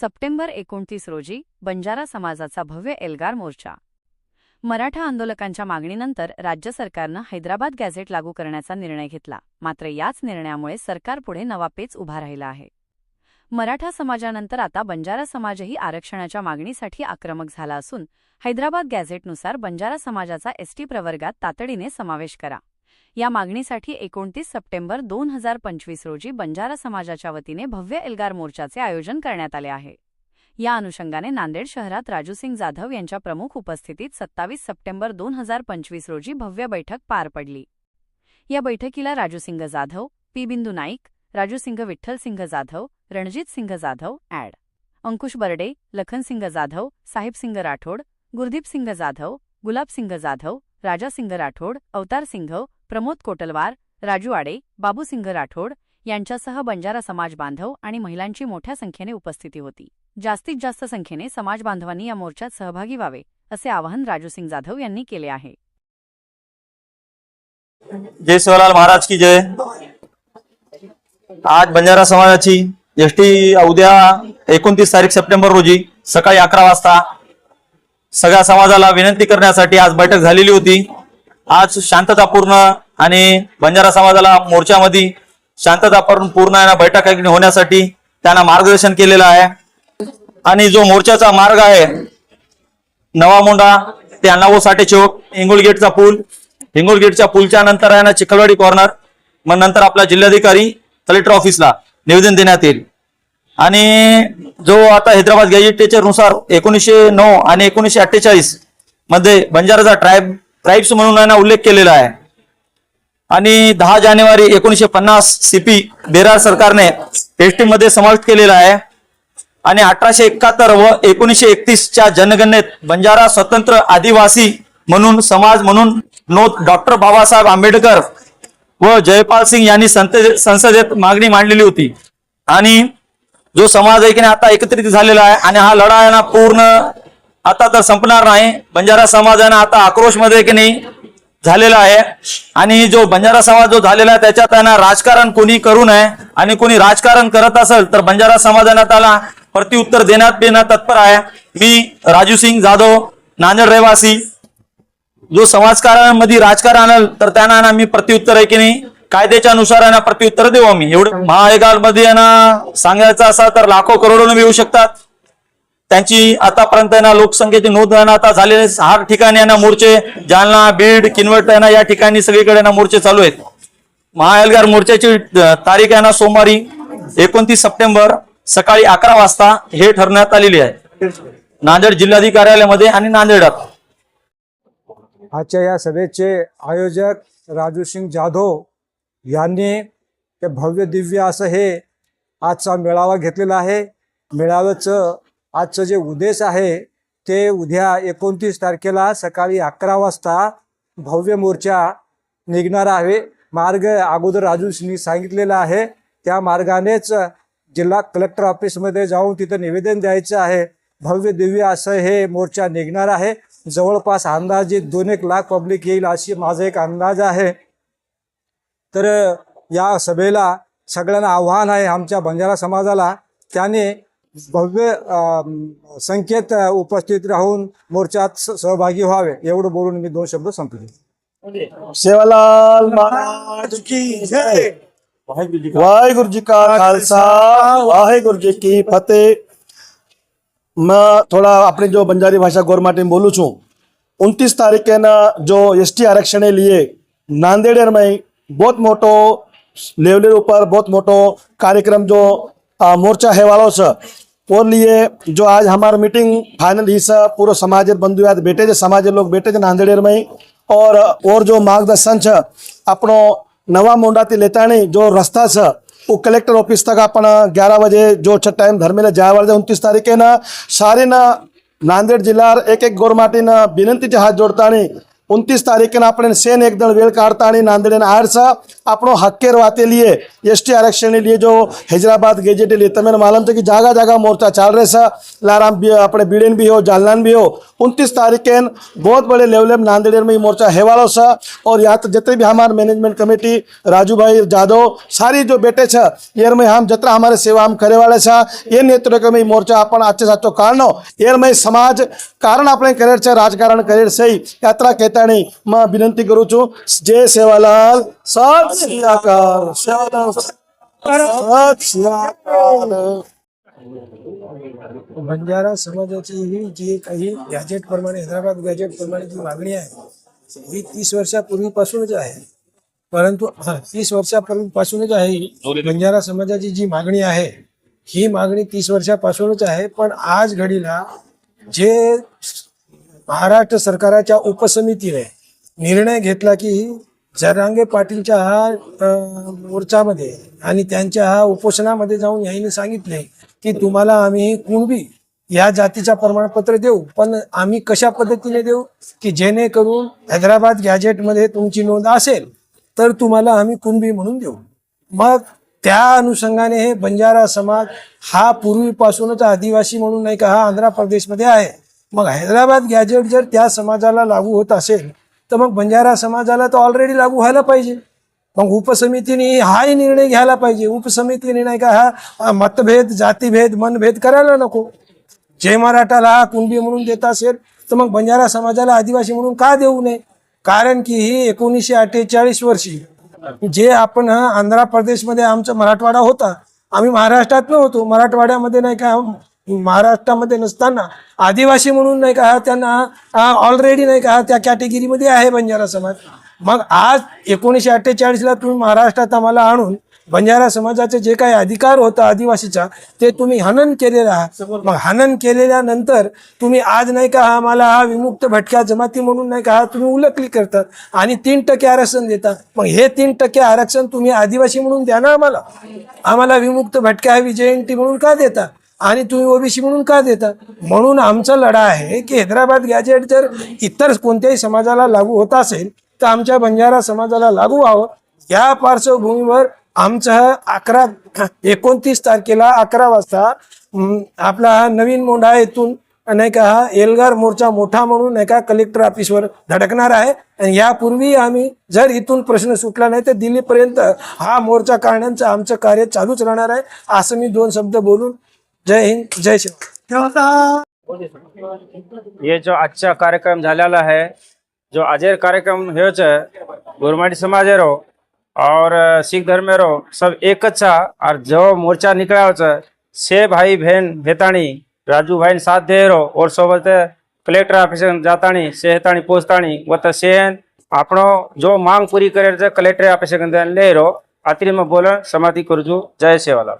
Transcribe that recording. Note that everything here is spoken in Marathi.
सप्टेंबर एकोणतीस रोजी बंजारा समाजाचा भव्य एल्गार मोर्चा. मराठा आंदोलकांच्या मागणीनंतर राज्य सरकारनं हैदराबाद गॅझेट लागू करण्याचा निर्णय घेतला. मात्र याच निर्णयामुळे सरकारपुढे नवा पेच उभा राहिला आहे. मराठा समाजानंतर आता बंजारा समाजही आरक्षणाच्या मागणीसाठी आक्रमक झाला असून हैदराबाद गॅझेटनुसार बंजारा समाजाचा एसटी प्रवर्गात तातडीने समावेश करा. या मागणीसाठी एकोणतीस सप्टेंबर दोन हजार पंचवीस रोजी बंजारा समाजाच्या वतीने भव्य एल्गार मोर्चाचे आयोजन करण्यात आले आहे. या अनुषंगाने नांदेड शहरात राजूसिंग जाधव यांच्या प्रमुख उपस्थितीत सत्तावीस सप्टेंबर दोन हजार पंचवीस रोजी भव्य बैठक पार पडली. या बैठकीला राजूसिंग जाधव पी बिंदू नाईक राजूसिंग विठ्ठलसिंग जाधव रणजितसिंग जाधव ॲड. अंकुश बर्डे लखनसिंग जाधव साहिबसिंग राठोड गुरदीपसिंग जाधव गुलाबसिंग जाधव राजासिंग राठोड अवतारसिंग प्रमोद कोटलवार राजू आडे बाबूसिंग राठोड यांच्यासह बंजारा समाज बांधव आणि महिलांची मोठ्या संख्येने उपस्थिती होती. जास्तीत जास्त संख्येने समाज बांधवांनी या मोर्चात सहभागी व्हावे असे आवाहन राजूसिंग जाधव यांनी केले आहे. जय शिवलाल महाराज की जय. आज बंजारा समाजाची एसटी उद्या एकोणतीस तारीख सप्टेंबर रोजी सकाळी अकरा वाजता सगळ्या समाजाला विनंती करण्यासाठी आज बैठक झालेली होती. आज शांततापूर्ण आणि बंजारा समाजाला मोर्चामध्ये शांततापूर्ण पूर्ण आहे ना बैठक होण्यासाठी त्यांना मार्गदर्शन केलेलं आहे. आणि जो मोर्चाचा मार्ग आहे नवा मोंडा ते अण्णाभाऊ साठे चौक हिंगोल गेटचा पूल. हिंगोल गेटच्या पूलच्या नंतर आहे ना चिखलवाडी कॉर्नर मग नंतर आपला जिल्हाधिकारी कलेक्टर ऑफिसला निवेदन देण्यात येईल. आणि जो आता हैदराबाद गॅजेटेच्या नुसार एकोणीसशे नऊ आणि एकोणीसशे अठ्ठेचाळीसमध्ये बंजाराचा ट्राईब ट्राईब्स म्हणून यांना उल्लेख केलेला आहे. आणि दहा जानेवारी एकोणीसशे पन्नास सीपी बेरार सरकारने एसटी मध्ये समाविष्ट केलेला आहे. आणि अठराशे एकाहत्तर व एकोणीसशे एकतीसच्या जनगणनेत बंजारा स्वतंत्र आदिवासी म्हणून समाज म्हणून नोंद डॉक्टर बाबासाहेब आंबेडकर व जयपाल सिंग यांनी संसदेत मागणी मांडलेली होती. आणि जो समाज आहे की आता एकत्रित झालेला आहे. आणि हा लढा पूर्ण आता तर संपणार नाही. बंजारा समाजानं आता आक्रोश आता आक्रोशमध्ये की नाही झालेला आहे. आणि जो बंजारा समाज जो झालेला आहे त्याच्यात त्यांना राजकारण कोणी करू नये. आणि कोणी राजकारण करत असेल तर बंजारा समाजानं त्याला प्रत्युत्तर देण्यात देण्यात तत्पर आहे. मी राजू सिंग जाधव नांदेड रहिवासी. जो समाजकारणामध्ये राजकारण आणल तर त्यांना ना मी प्रत्युत्तर आहे की नाही कायद्याच्या नुसार आहे प्रत्युत्तर देऊ आम्ही. एवढं महाआयोगामध्ये आहे सांगायचं असा तर लाखो करोडो येऊ शकतात. त्यांची आतापर्यंत आहे ना लोकसंख्येची नोंद आहे ना आता झालेले सहा ठिकाणी आहे ना मोर्चे जालना बीड किनवट आहे ना या ठिकाणी सगळीकडे यांना ना मोर्चे चालू आहेत. महाएल्गार मोर्चाची तारीख आहे ना सोमवारी एकोणतीस सप्टेंबर सकाळी अकरा वाजता हे ठरवण्यात आलेली आहे. नांदेड जिल्हाधिकार्यालयामध्ये आणि नांदेडात. आजच्या या सभेचे आयोजक राजू सिंग जाधव यांनी ते भव्य दिव्य असं हे आजचा मेळावा घेतलेला आहे. मेळाव्याचं आजचं जे उद्देश आहे ते उद्या एकोणतीस तारखेला सकाळी अकरा वाजता भव्य मोर्चा निघणार आहे. मार्ग अगोदर राजू सांगितलेला आहे. त्या मार्गानेच जिल्हा कलेक्टर ऑफिसमध्ये जाऊन तिथं निवेदन द्यायचं आहे. भव्य दिव्य असं हे मोर्चा निघणार आहे. जवळपास अंदाजे दोन एक लाख पब्लिक येईल अशी माझा एक अंदाज आहे. तर या सभेला सगळ्यांना आव्हान आहे आमच्या बंजारा समाजाला. त्याने भव्य संख्येत उपस्थित राहून मोर्चात सहभागी व्हावे एवढं बोलून मी दोन शब्द संपले. सेवालाल महाराज की जय. वाहेगुरु जी का खालसा? वाहेगुरु जी की फतेह. मैं थोड़ा अपनी जो बंजारी भाषा गौरमाटी में बोलूँ छूँ। उनतीस तारीख के ना जो एस टी आरक्षण के लिए नांदेड़ में बहुत मोटो लेवल ऊपर बहुत मोटो कार्यक्रम जो आ, मोर्चा है वालों से और लिए जो आज हमारा मीटिंग फाइनल हिस्सा पूरा समाज बंधु याद बैठे थे समाज लोग बैठे थे नांदेड़ेर में और और जो मार्गदर्शन छ अपनो नवा मोंडा थी लेताणी जो रस्ता छ वो कलेक्टर ऑफिस तक अपन ग्यारह बजे जो छ टाइम धर्मेला जाया वाले उनतीस तारीखे ना सारे ना नांदेड़ जिल्हा एक एक गोरमाटीनं विनंतीचे हात जोडताना उनतीस तारीखनं આપણે સેન એક દળ વેળ કાઢતાની નાંદેડ અને આરસા આપણો હક્કેર વાતે लिए एस टी आरक्षण लिए जो हैदराबाद गेजेट लिए તમે मालूम છે કે જાગા જાગા मोर्चा चाल रहे सा लाराम भी अपने बीड़न भी हो जालनान भी हो उनतीस तारीखेन बहुत बड़े लेवल में नांदेड़ में ये मोर्चा है वालो सा और यहाँ तक जितने भी हमारे मैनेजमेंट कमेटी राजू भाई जादव सारी जो बेटे छ एर में हम जतरा हमारे सेवा हम करे वाले छा ये नेतृत्व में ये मोर्चा अपन आचे साचो काढणो एर में समाज कारण આપણે કરેર છે રાજકારણ કરેર સહી યાત્રા કહેતાણી માં વિનંતી કરું છું જય સેવાલાલ સત શ્રી અકાલ સેવાલાલ સત શ્રી અકાલ बंजारा समाजाची ही जी काही गॅजेट प्रमाणे हैदराबाद गॅजेट प्रमाणे जी मागणी आहे ही तीस वर्षापूर्वीपासूनच आहे परंतु हा तीस वर्षापूर्वीपासूनच आहे ही बंजारा समाजाची जी मागणी आहे ही मागणी तीस वर्षापासूनच आहे पण आज घडीला जे महाराष्ट्र सरकाराच्या उपसमितीने निर्णय घेतला की जरांगे पाटीलच्या हा मोर्चामध्ये आणि त्यांच्या हा उपोषणामध्ये जाऊन यांनी सांगितले की तुम्हाला आम्ही कुणबी या जातीचा प्रमाणपत्र देऊ पण आम्ही कशा पद्धतीने देऊ की जेणेकरून हैदराबाद गॅजेटमध्ये तुमची नोंद असेल तर तुम्हाला आम्ही कुणबी म्हणून देऊ. मग त्या अनुषंगाने हे बंजारा समाज हा पूर्वीपासूनच आदिवासी म्हणून नाही का हा आंध्र प्रदेशमध्ये आहे. मग हैदराबाद गॅजेट जर त्या समाजाला लागू होत असेल तर मग बंजारा समाजाला तर ऑलरेडी लागू व्हायला पाहिजे. मग उपसमितीने हाही निर्णय घ्यायला पाहिजे. उपसमितीने नाही का हा मतभेद जातीभेद मनभेद करायला नको. जय मराठाला हा कुणबी म्हणून देत असेल तर मग बंजारा समाजाला आदिवासी म्हणून का देऊ नये? कारण की ही एकोणीसशे अठ्ठेचाळीस वर्षी जे आपण आंध्र प्रदेशमध्ये आमचा मराठवाडा होता आम्ही महाराष्ट्रात होतो. मराठवाड्यामध्ये नाही का महाराष्ट्रामध्ये नसताना आदिवासी म्हणून नाही का त्यांना ऑलरेडी नाही का त्या कॅटेगरीमध्ये आहे बंजारा समाज. मग आज एकोणीसशे अठ्ठेचाळीसला तुम्ही महाराष्ट्रात आम्हाला आणून बंजारा समाजाचे जे काही अधिकार होता आदिवासीचा ते तुम्ही हनन केलेलं आहात मग हनन केलेल्यानंतर तुम्ही आज नाही का आम्हाला हा विमुक्त भटक्या जमाती म्हणून नाही का तुम्ही उलकली करतात आणि तीन टक्के आरक्षण देता मग हे तीन टक्के आरक्षण तुम्ही आदिवासी म्हणून द्या ना आम्हाला. आम्हाला विमुक्त भटक्या विजयंती म्हणून का देता? आणि तुम्ही ओबीसी म्हणून का देता? म्हणून आमचा लढा आहे की हैदराबाद गॅजेट जर इतर कोणत्याही समाजाला लागू होत असेल तर आमच्या बंजारा समाजाला लागू व्हावं. या पार्श्वभूमीवर आमचं अकरा एकोणतीस तारखेला अकरा वाजता आपला हा नवीन मोंढा येथून नाही का हा एल्गार मोर्चा मोठा म्हणून नाही का कलेक्टर ऑफिसवर धडकणार आहे. आणि यापूर्वी आम्ही जर इथून प्रश्न सुटला नाही तर दिल्लीपर्यंत हा मोर्चा काढण्याचं आमचं कार्य चालूच राहणार आहे असं मी दोन शब्द बोलून जय हिंद जय शिव ये जो आजचा कार्यक्रम झालेला आहे जो आजेर कार्यक्रम हेच गुरमाडी समाजेरो और अ, सिख धर्मेरो सब एकच छा और जो मोर्चा निकळाव छ से भाई बहन भेताणी राजू भाई साथ देरो और सोबत कलेक्टर ऑफिस जाताणी से हेताणी पोचताणी व त सेन આપણો જો માંગ પૂરી કરે છે કલેક્ટર ઓફિસ લે રહો આતરી માં બોલણ સમાધિ કરું છું જય સેવાલાલ